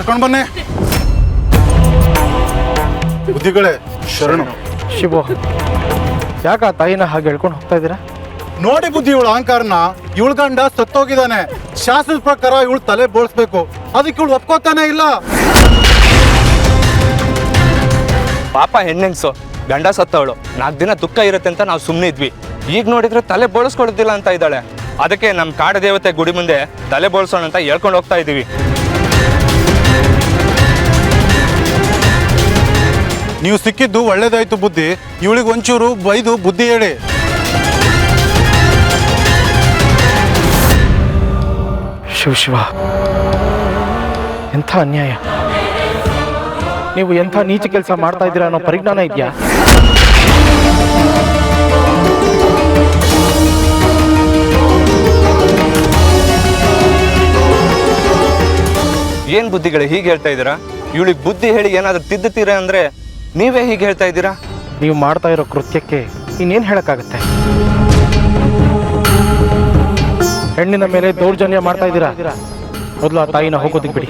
ಕರ್ಕೊಂಡು ಬನ್ನಿ. ಬುದ್ಧಿಗಳೇ ಶರಣು. ಶಿವ ಯಾಕೆ ಆ ತಾಯಿನ ಹಾಗೆ ಹೇಳ್ಕೊಂಡು ಹೋಗ್ತಾ ಇದ್ದೀರಾ? ನೋಡಿ ಬುದ್ಧಿ ಇವಳ ಅಹಂಕಾರನ. ಇವಳ ಗಂಡ ಸತ್ತೋಗಿದ್ದಾನೆ. ಶಾಸ್ತ್ರದ ಪ್ರಕಾರ ಇವಳು ತಲೆ ಬೋಳ್ಸ್ಬೇಕು. ಅದಕ್ಕೆ ಇವಳು ಒಪ್ಕೋತಾನೆ ಇಲ್ಲ. ಪಾಪ ಹೆಣ್ಣೆನ್ಸು ಗಂಡ ಸತ್ತವಳು. ನಾಲ್ಕು ದಿನ ದುಃಖ ಇರುತ್ತೆ ಅಂತ ನಾವು ಸುಮ್ಮನೆ ಇದ್ವಿ. ಈಗ ನೋಡಿದ್ರೆ ತಲೆ ಬೋಳಿಸ್ಕೊಳ್ತಿಲ್ಲ ಅಂತ ಇದ್ದಾಳೆ. ಅದಕ್ಕೆ ನಮ್ಮ ಕಾಡ ದೇವತೆ ಗುಡಿ ಮುಂದೆ ತಲೆ ಬೋಳ್ಸೋಣ ಅಂತ ಹೇಳ್ಕೊಂಡು ಹೋಗ್ತಾ ಇದ್ದೀವಿ. ನೀವು ಸಿಕ್ಕಿದ್ದು ಒಳ್ಳೇದಾಯ್ತು ಬುದ್ಧಿ. ಇವಳಿಗೆ ಒಂಚೂರು ಬೈದು ಬುದ್ಧಿ ಹೇಳಿ. ಶಿವ ಶಿವ. ಎಂಥ ಅನ್ಯಾಯ? ನೀವು ಎಂಥ ನೀಚ ಕೆಲಸ ಮಾಡ್ತಾ ಇದ್ದೀರಾ ಅನ್ನೋ ಪರಿಜ್ಞಾನ ಇದೆಯಾ? ಏನ್ ಬುದ್ಧಿಗಳು ಹೀಗೆ ಹೇಳ್ತಾ ಇದ್ದೀರಾ? ಇವಳಿಗೆ ಬುದ್ಧಿ ಹೇಳಿ ಏನಾದರೂ ತಿದ್ದುತ್ತೀರಾ ಅಂದ್ರೆ ನೀವೇ ಹೀಗೆ ಹೇಳ್ತಾ ಇದ್ದೀರಾ? ನೀವು ಮಾಡ್ತಾ ಇರೋ ಕೃತ್ಯಕ್ಕೆ ಇನ್ನೇನು ಹೇಳಕ್ಕಾಗತ್ತೆ? ಹೆಣ್ಣಿನ ಮೇಲೆ ದೌರ್ಜನ್ಯ ಮಾಡ್ತಾ ಇದ್ದೀರಾ? ಮೊದಲು ಆ ತಾಯಿನ ಹೋಗೋದಕ್ಕೆ ಬಿಡಿ.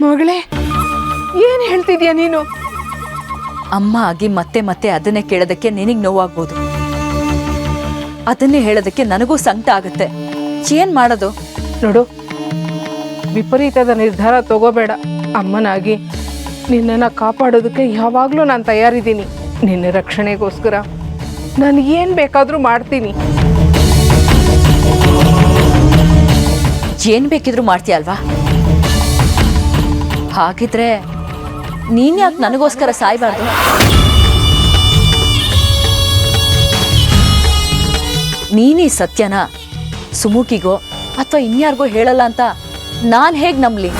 ಮಗಳೇ ಏನ್ ಹೇಳ್ತಿದ್ಯಾ ನೀನು? ಅಮ್ಮ ಆಗಿ ಮತ್ತೆ ಮತ್ತೆ ಅದನ್ನೇ ಕೇಳೋದಕ್ಕೆ ನಿನಗೆ ನೋವಾಗ್ಬೋದು. ಅದನ್ನೇ ಹೇಳೋದಕ್ಕೆ ನನಗೂ ಸಂಕಟ ಆಗುತ್ತೆ. ಏನ್ ಮಾಡೋದು? ನೋಡು ವಿಪರೀತದ ನಿರ್ಧಾರ ತಗೋಬೇಡ. ಅಮ್ಮನಾಗಿ ನಿನ್ನನ್ನು ಕಾಪಾಡೋದಕ್ಕೆ ಯಾವಾಗಲೂ ನಾನು ತಯಾರಿದ್ದೀನಿ. ನಿನ್ನ ರಕ್ಷಣೆಗೋಸ್ಕರ ನಾನು ಏನು ಬೇಕಾದರೂ ಮಾಡ್ತೀನಿ. ಏನ್ ಬೇಕಿದ್ರು ಮಾಡ್ತೀಯ ಅಲ್ವಾ ಹಾಗಿದ್ರೆ ನೀನ್ ಯಾಕೆ ನನಗೋಸ್ಕರ ಸಾಯ್ಬಾರ್ದು? ನೀನೇ ಸತ್ಯನ ಸುಮುಕಿಗೋ ಅಥವಾ ಇನ್ಯಾರಿಗೋ ಹೇಳಲ್ಲ ಅಂತ ನಾನ್ ಹೇಗ್ ನಂಬ್ಲಿ?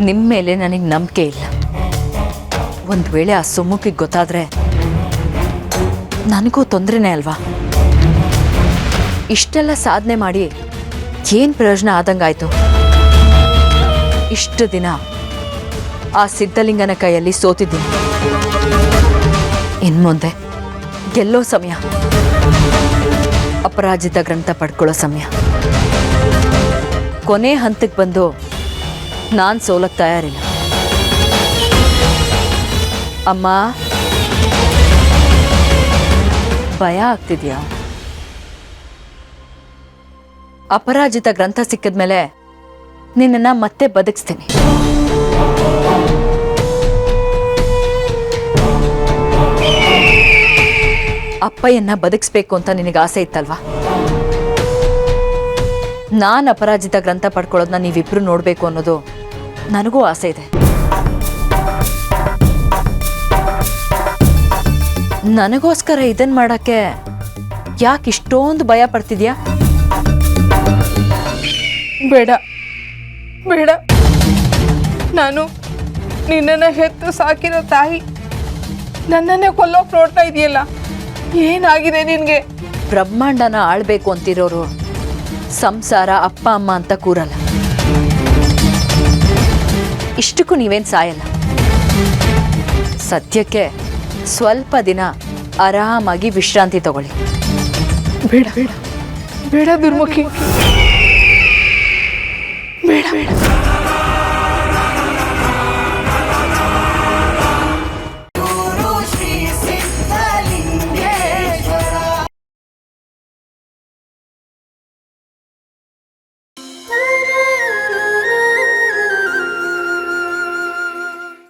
ನಿಮ್ಮ ಮೇಲೆ ನನಗೆ ನಂಬಿಕೆ ಇಲ್ಲ. ಒಂದು ವೇಳೆ ಆ ಸುಮುಕಿಗೆ ಗೊತ್ತಾದ್ರೆ ನನಗೂ ತೊಂದರೆನೇ ಅಲ್ವಾ? ಇಷ್ಟೆಲ್ಲ ಸಾಧನೆ ಮಾಡಿ ಏನು ಪ್ರಯೋಜನ ಆದಂಗಾಯ್ತು? ಇಷ್ಟು ದಿನ ಆ ಸಿದ್ಧಲಿಂಗನ ಕೈಯಲ್ಲಿ ಸೋತಿದ್ದೀನಿ ಇನ್ಮುಂದೆ ಗೆಲ್ಲೋ ಸಮಯ. ಅಪರಾಜಿತ ಗ್ರಂಥ ಪಡ್ಕೊಳ್ಳೋ ಸಮಯ. ಕೊನೆ ಹಂತಕ್ಕೆ ಬಂದು ನಾನು ಸೋಲಕ್ಕೆ ತಯಾರಿಲ್ಲ. ಅಮ್ಮ, ಭಯ ಆಗ್ತಿದ್ಯಾ? ಅಪರಾಜಿತ ಗ್ರಂಥ ಸಿಕ್ಕಿದ್ಮೇಲೆ ನಿನ್ನನ್ನ ಮತ್ತೆ ಬದುಕಿಸ್ತೀನಿ. ಅಪ್ಪಯ್ಯನ್ನ ಬದುಕಿಸ್ಬೇಕು ಅಂತ ನಿನಗೆ ಆಸೆ ಇತ್ತಲ್ವಾ? ನಾನು ಅಪರಾಜಿತ ಗ್ರಂಥ ಪಡ್ಕೊಳ್ಳೋದನ್ನ ನೀವಿಬ್ರು ನೋಡಬೇಕು ಅನ್ನೋದು ನನಗೂ ಆಸೆ ಇದೆ. ನನಗೋಸ್ಕರ ಇದನ್ ಮಾಡಕ್ಕೆ ಯಾಕೆ ಇಷ್ಟೊಂದು ಭಯ ಪಡ್ತಿದ್ಯಾ? ಬೇಡ. ಬೇಡ. ನಾನು ನಿನ್ನನ್ನು ಹೆತ್ತು ಸಾಕಿರೋ ತಾಯಿ ನನ್ನನ್ನೇ ಕೊಲ್ಲೋಕೆ ನೋಡ್ತಾ ಇದೆಯಲ್ಲ? ಏನಾಗಿದೆ ನಿನಗೆ? ಬ್ರಹ್ಮಾಂಡನ ಆಳ್ಬೇಕು ಅಂತಿರೋರು ಸಂಸಾರ ಅಪ್ಪ ಅಮ್ಮ ಅಂತ ಕೂರಲ್ಲ. ಇಷ್ಟಕ್ಕೂ ನೀವೇನು ಸಾಯಲ್ಲ? ಸದ್ಯಕ್ಕೆ ಸ್ವಲ್ಪ ದಿನ ಆರಾಮಾಗಿ ವಿಶ್ರಾಂತಿ ತಗೊಳ್ಳಿ. ಬೇಡ ಬೇಡ. ಬೇಡ ದುರ್ಮುಖಿ. Alfred.